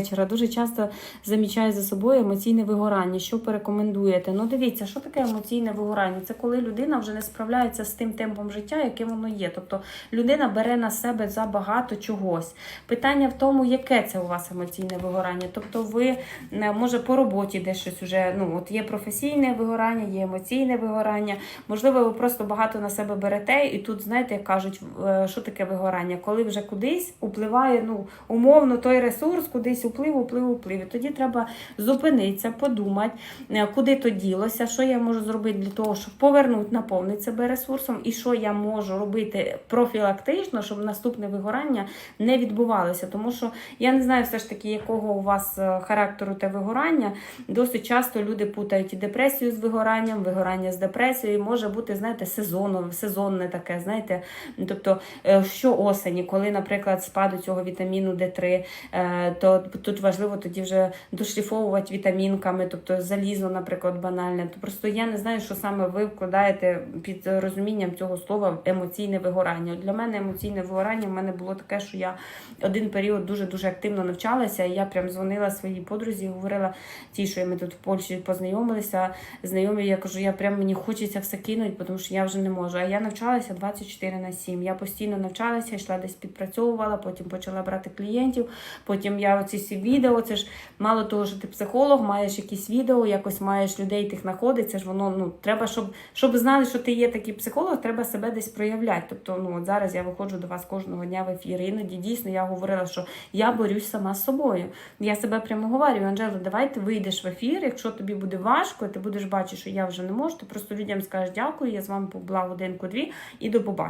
вечора. Дуже часто замічаю за собою емоційне вигорання. Що порекомендуєте? Ну, дивіться, що таке емоційне вигорання? Це коли людина вже не справляється з тим темпом життя, яким воно є. Тобто людина бере на себе забагато чогось. Питання в тому, яке це у вас емоційне вигорання. Тобто, ви е, може по роботі десь щось уже ну от є професійне вигорання, є емоційне вигорання. Можливо, ви просто багато на себе берете, і тут знаєте, як кажуть, е, що таке вигорання, коли вже кудись впливає, ну умовно той ресурс, кудись уплив, уплив, уплив. І тоді треба зупинитися, подумати, е, куди то ділося, що я можу зробити для того, щоб повернути, наповнити себе ресурсом, і що я можу робити профілактично, щоб наступне вигорання не відбувалося. Тому що я не знаю все ж таки, якого у вас е, характеру те вигорання. Досить часто люди путають і депресію з вигоранням, вигорання з депресією. Може бути, знаєте, сезонно, сезонне таке, знаєте, тобто е, що осені, коли, наприклад, спаду цього вітаміну Д3, е, то тут важливо тоді вже дошліфовувати вітамінками, тобто залізо, наприклад, банальне. То просто я не знаю, що саме ви вкладаєте під розумінням цього слова емоційне вигорання. Для мене емоційне вигорання в мене було таке, що я один період дуже дуже активно навчалася, і я прям дзвонила своїй подрузі, говорила тій, що ми тут в Польщі познайомилися. Знайомі, я кажу, я прям мені хочеться все кинути, тому що я вже не можу. А я навчалася 24 на 7. Я постійно навчалася, йшла десь підпрацьовувала, потім почала брати клієнтів. Потім я оці всі відео. Це ж мало того, що ти психолог, маєш якісь відео, якось маєш людей тих знаходить. Це ж воно ну треба, щоб щоб знали, що ти є такий психолог, треба себе десь проявляти. Тобто, ну от зараз я виходжу до вас кожного дня в ефір. Іноді дійсно я говорила, що я борюсь сама з собою. Я себе прямо говорю, Анжела, давай ти вийдеш в ефір. Якщо тобі буде важко, ти будеш бачити, що я вже не можу. Ти просто людям скажеш дякую, я з вами побула годинку-дві і до побачення.